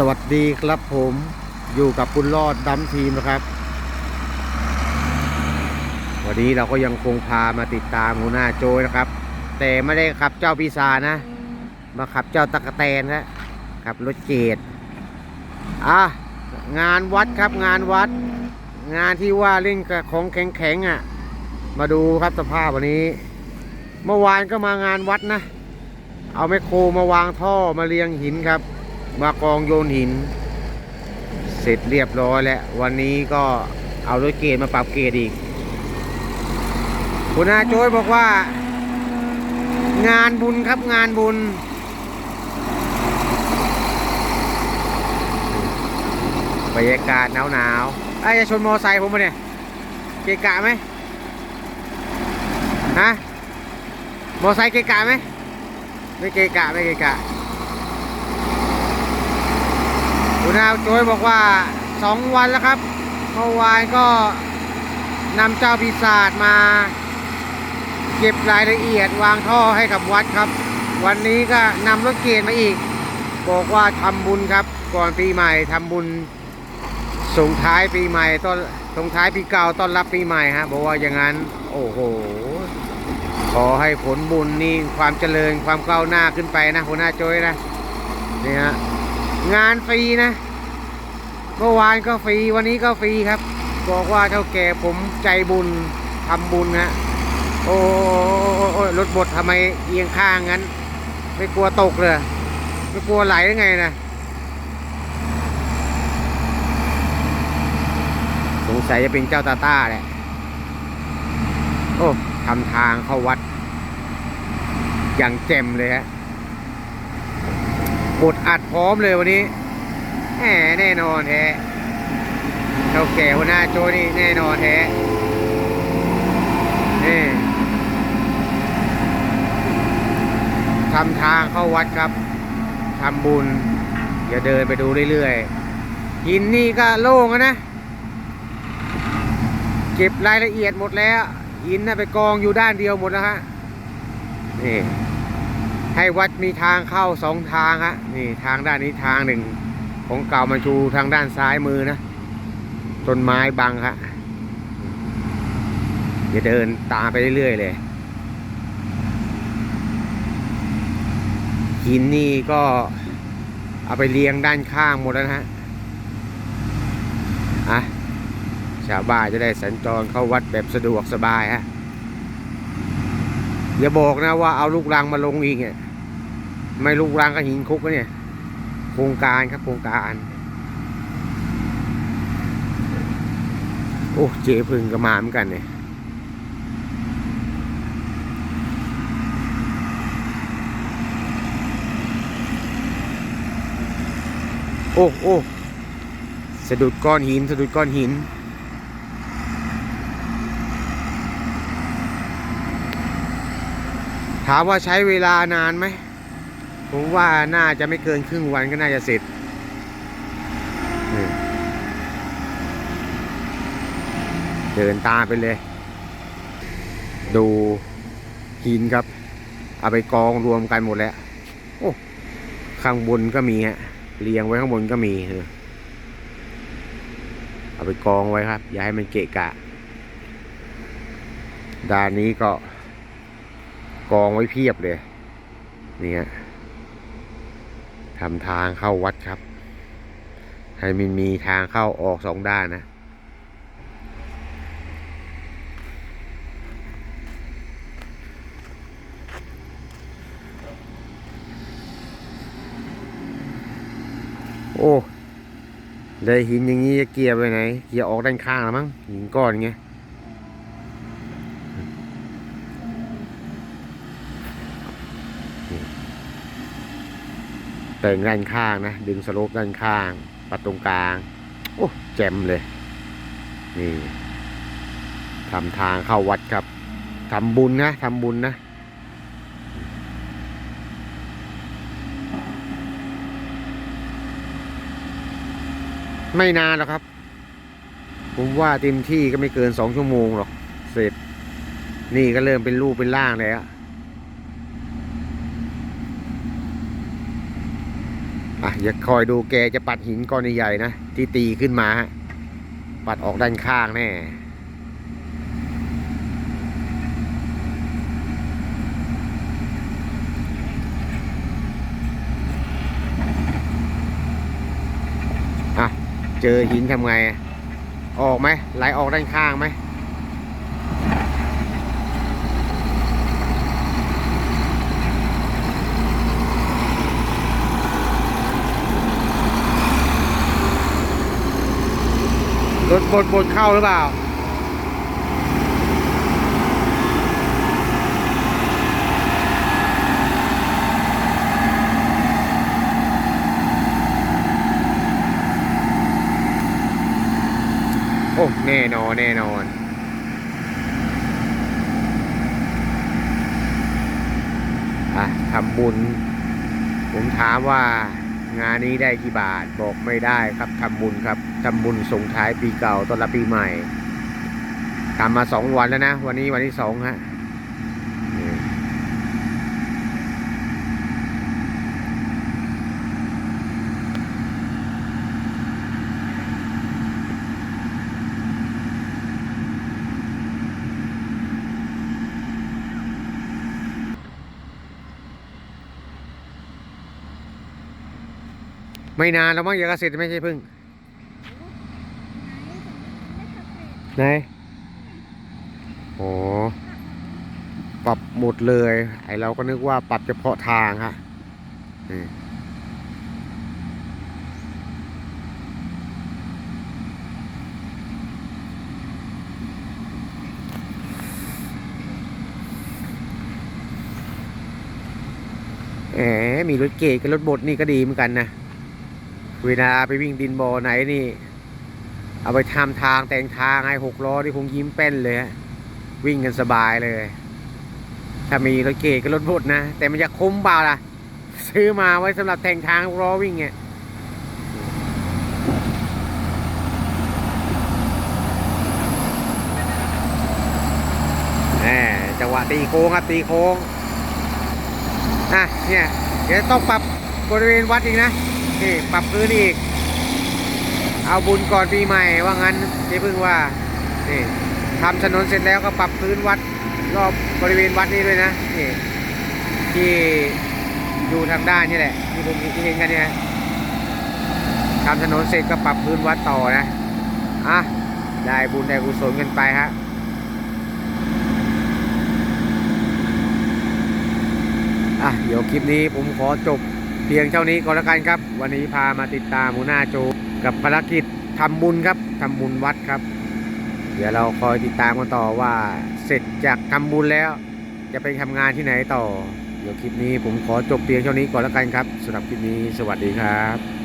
สวัสดีครับผมอยู่กับคุณรอดดัมทีมนะครับ วันนี้เราก็ยังคงพามาติดตามหัวหน้าโจยนะครับ แต่ไม่ได้ขับเจ้าปีศาจนะ มาขับเจ้าตะกะแตนนะขับรถเกตอะงานวัดครับงานวัด งานที่ว่าเล่นกับของแข็งๆอะ มาดูครับสภาพวันนี้ เมื่อวานก็มางานวัดนะ เอาแมคโครมาวางท่อมาเรียงหินครับ มากองโยนหิน เสร็จเรียบร้อยแล้ว วันนี้ก็เอารถเกตมาปรับเกตอีกคุณอาโจ้ยบอกว่า งานบุญครับงานบุญ บรรยากาศหนาวหนาวไอ้จะชนมอไซค์ผมมาเนี่ย เกะกะไหมฮะมอไซค์เกะกะไหมไม่เกะกะไม่เกะกะ คุณอาโจ้ยบอกว่าสองวันแล้วครับเมื่อวานก็นำเจ้าปีศาจมา เก็บรายละเอียดวางท่อให้กับวัดครับ วันนี้ก็นำรถเกณฑ์มาอีก บอกว่าทำบุญครับ ก่อนปีใหม่ทำบุญส่งท้ายปีใหม่ต้นส่งท้ายปีเก่าต้อนรับปีใหม่ฮะบอกว่าอย่างนั้น โอ้โห ขอให้ผลบุญนี่ความเจริญความก้าวหน้าขึ้นไปนะหัวหน้าโจ้ยนะนี่ฮะงานฟรีนะ เมื่อวานก็ฟรีวันนี้ก็ฟรีครับ บอกว่าเท่าแก่ผมใจบุญทำบุญนะโอ้โอ้รถบดทำไมเอียงข้างงั้น ไม่กลัวตกเลยไม่กลัวไหลได้ไงนะสงสัยจะเป็นเจ้าตาต้าแหละโอ้ทำทางเข้าวัด อย่างแจ่มเลยฮะบดอัดพร้อมเลยวันนี้ แหมแน่นอนแท้เท่าแก่หัวหน้าโจนี่แน่นอนแท้นี่ทำทางเข้าวัดครับทำบุญอย่าเดินไปดูเรื่อยๆหินนี่ก็โล่งนะ เก็บรายละเอียดหมดแล้วหินน่ะไปกองอยู่ด้านเดียวหมดแล้วฮะนี่ให้วัดมีทางเข้าสองทางฮะนี่ทางด้านนี้ทางหนึ่ง ของเก่ามาชูทางด้านซ้ายมือนะ ต้นไม้บังฮะอย่าเดินตามไปเรื่อยๆเลย หินนี่ก็เอาไปเรียงด้านข้างหมดแล้วนะฮะอะชาวบ้านจะได้สัญจรเข้าวัดแบบสะดวกสบายฮะ อย่าบอกนะว่าเอาลูกรังมาลงอีกเนี่ย ไม่ลูกรังก็หินคุกนะเนี่ย โครงการครับโครงการโอ้เจพึ่งก็มาเหมือนกันเนี่ยโอ้โอ้สะดุดก้อนหิน สะดุดก้อนหิน ถามว่าใช้เวลานานไหม ผมว่าน่าจะไม่เกินครึ่งวันก็น่าจะเสร็จเดินตามไปเลย ดูหินครับ เอาไปกองรวมกันหมดแล้วโอ้ข้างบนก็มีฮะเรียงไว้ข้างบนก็มีเออเอาไปกองไว้ครับ อย่าให้มันเกะกะด้านนี้ก็กองไว้เพียบเลยนี่ฮะ ทำทางเข้าวัดครับ ให้มันมีทางเข้าออกสองด้านนะ โอ้ ได้หินอย่างนี้จะเกียร์ไปไหน เกียร์ออกด้านข้างแล้วมั้งหินก้อนไง แต่งด้านข้างนะ ดึงสโลปด้านข้างปัดตรงกลาง โอ้แจ่มเลย นี่ทำทางเข้าวัดครับทำบุญนะทำบุญนะไม่นานหรอกครับ ผมว่าเต็มที่ก็ไม่เกินสองชั่วโมงหรอก เสร็จ นี่ก็เริ่มเป็นรูปเป็นร่างแล้ว อะอย่าคอยดูแกจะปัดหินก้อนใหญ่ๆนะ ที่ตีขึ้นมา ปัดออกด้านข้างแน่อะเจอหินทำไง ออกไหมไหลออกด้านข้างไหม รถบดบดเข้าหรือเปล่าโอ้แน่นอนแน่นอนอะทำบุญ ผมถามว่า งานนี้ได้กี่บาทบอกไม่ได้ครับทำบุญครับทำบุญส่งท้ายปีเก่าต้อนรับปีใหม่ทำมาสองวันแล้วนะ วันนี้วันที่สองฮะนี่ ไม่นานแล้วมั้งยากเสร็จไม่ใช่พึ่งไหนโอ้ปรับหมดเลย ไอเราก็นึกว่าปรับเฉพาะทางฮะนี่แหมมีรถเก๋กับรถบดนี่ก็ดีเหมือนกันนะ เวลาไปวิ่งดินบอไหนนี่ เอาไปทำทางแต่งทางให้หกล้อที่คงยิ้มเป้นเลยวิ่งกันสบายเลย ถ้ามีรถเก๋กับรถบดนะ แต่มันจะคุ้มเปล่าล่ะ ซื้อมาไว้สำหรับแต่งทางหกล้อวิ่งเนี่ยแหมจังหวะตีโค้งครับตีโค้งอะเนี่ย เดี๋ยวต้องปรับบริเวณวัดอีกนะ นี่ปรับพื้นอีก เอาบุญก่อนปีใหม่ว่างั้นเจ๊พึ่งว่านี่ทำถนนเสร็จแล้วก็ปรับพื้นวัดรอบบริเวณวัดนี้ด้วยนะนี่ที่อยู่ทางด้านนี่แหละที่ผมที่เห็นกันเนี่ยทำถนนเสร็จก็ปรับพื้นวัดต่อนะอะได้บุญได้กุศลกันไปฮะอะเดี๋ยวคลิปนี้ผมขอจบ เพียงเท่านี้ก็แล้วกันครับ วันนี้พามาติดตามหัวหน้าโจกับภารกิจทำบุญครับทำบุญวัดครับ เดี๋ยวเราคอยติดตามกันต่อว่าเสร็จจากทำบุญแล้ว จะไปทำงานที่ไหนต่อ เดี๋ยวคลิปนี้ผมขอจบเพียงเท่านี้ก่อนแล้วกันครับสำหรับคลิปนี้สวัสดีครับ